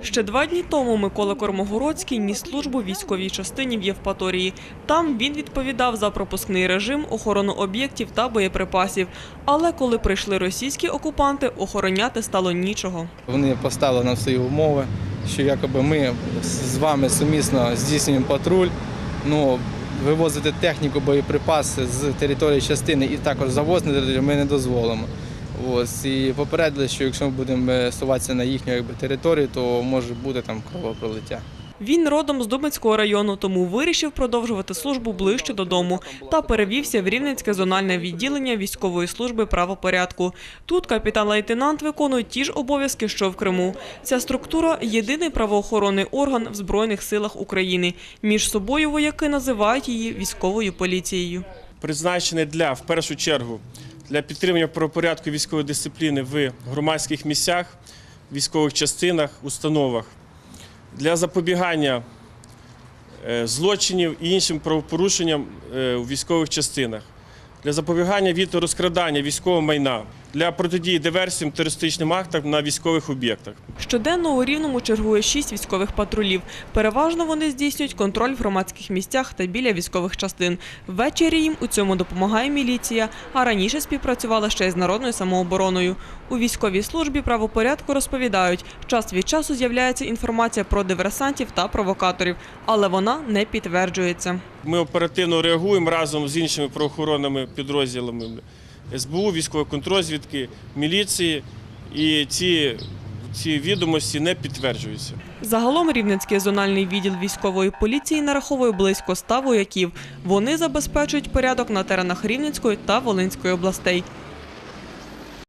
Ще два дні тому Микола Кормогородський ніс службу військовій частині в Євпаторії. Там він відповідав за пропускний режим, охорону об'єктів та боєприпасів. Але коли прийшли російські окупанти, охороняти стало нічого. Вони поставили нам свої умови, що якоби ми з вами сумісно здійснюємо патруль. Ну, вивозити техніку, боєприпаси з території частини і також завоз на ми не дозволимо. Ось, і попередили, що якщо ми будемо е, суватися на їхню якби, територію, то може бути там кровопролиття. Він родом з Дубецького району, тому вирішив продовжувати службу ближче додому та перевівся в Рівненське зональне відділення військової служби правопорядку. Тут капітан-лейтенант виконує ті ж обов'язки, що в Криму. Ця структура єдиний правоохоронний орган в Збройних силах України. Між собою вояки називають її військовою поліцією. призначений для в першу чергу для підтримання правопорядку військової дисципліни в громадських місцях, військових частинах, установах, для запобігання е, злочинів і іншим правопорушенням е, у військових частинах, для запобігання від розкрадання військового майна, для протидії диверсіям терористичним актам на військових об'єктах. Щоденно у Рівному чергує шість військових патрулів. Переважно вони здійснюють контроль в громадських місцях та біля військових частин. Ввечері їм у цьому допомагає міліція, а раніше співпрацювала ще й з народною самообороною. У військовій службі правопорядку розповідають, час від часу з'являється інформація про диверсантів та провокаторів, але вона не підтверджується. Ми оперативно реагуємо разом з іншими правоохоронними підрозділами СБУ, військової контрозвідки, міліції, і ці, ці відомості не підтверджуються. Загалом Рівненський зональний відділ військової поліції нараховує близько 100 вояків. Вони забезпечують порядок на теренах Рівненської та Волинської областей.